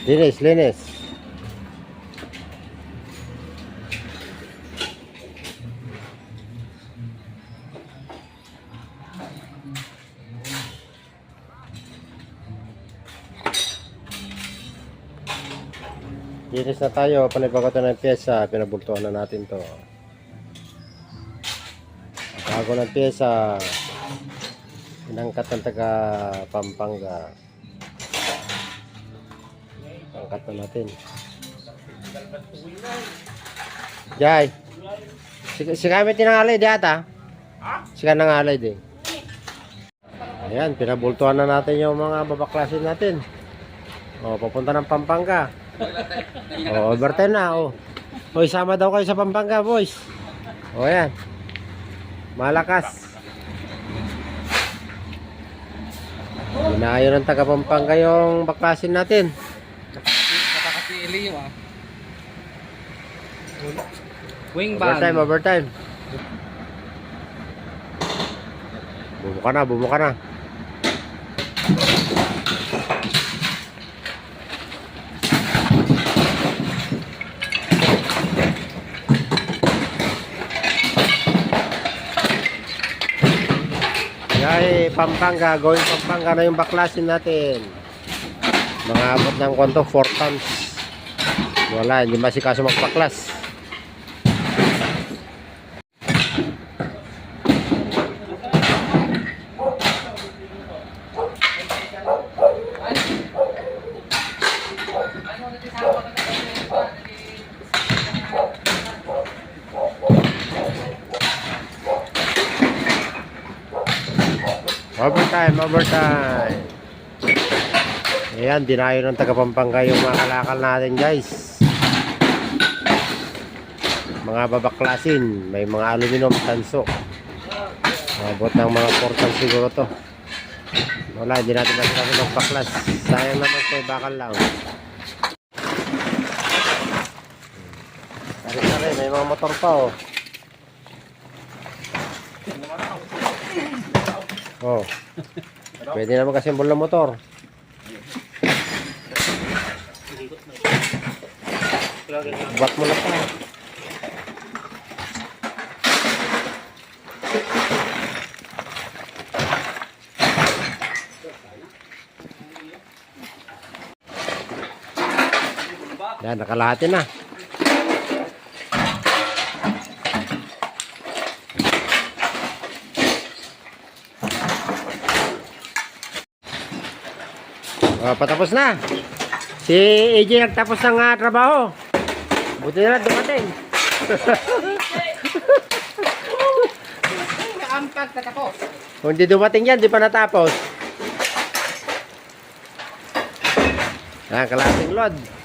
Linis, linis. Linis na tayo, panibago tayo ng pyesa, pinabultuan na natin to. Bago ng pyesa, inangkat ng taga Pampanga. Angkat na natin. Jai. Si, si kami tinangalay di ata. Si ka nangalay din. Ayan, pinabultuan na natin yung mga babaklasin natin. O, papunta ng Pampanga. O, overtime na, o. O, isama daw kayo sa Pampanga, boys. O, ayan. Malakas. Inayo ng taga Pampanga yung baklasin natin. Nakakasili ah. Wing band. Overtime, overtime. Bumuka na, bumuka na. Yay, Pampanga, going Pampanga na yung baklasin natin. Mga abot ng konto, 4 tons. Wala, hindi masikaso magpaklas. Overtime, overtime. Ayan, dinayo ng taga Pampanga yung mga kalakal natin guys. Mga babaklasin, may mga aluminum tanso. Mabot ng mga 4 tons siguro to. Wala, hindi natin natin magpaklas. Sayang naman ko, bakal lang. Sari-sari, may mga motor pa oh. Oh. Pwede naman kasi ng motor. Bat mo na pa. Yan, nakalahati na. Oh, patapos na. Si AJ nagtapos ng ah, trabaho. Buti na lang dumating. Ampag tatapos. Kung di dumating yan, di pa natapos. Yan, kalating load.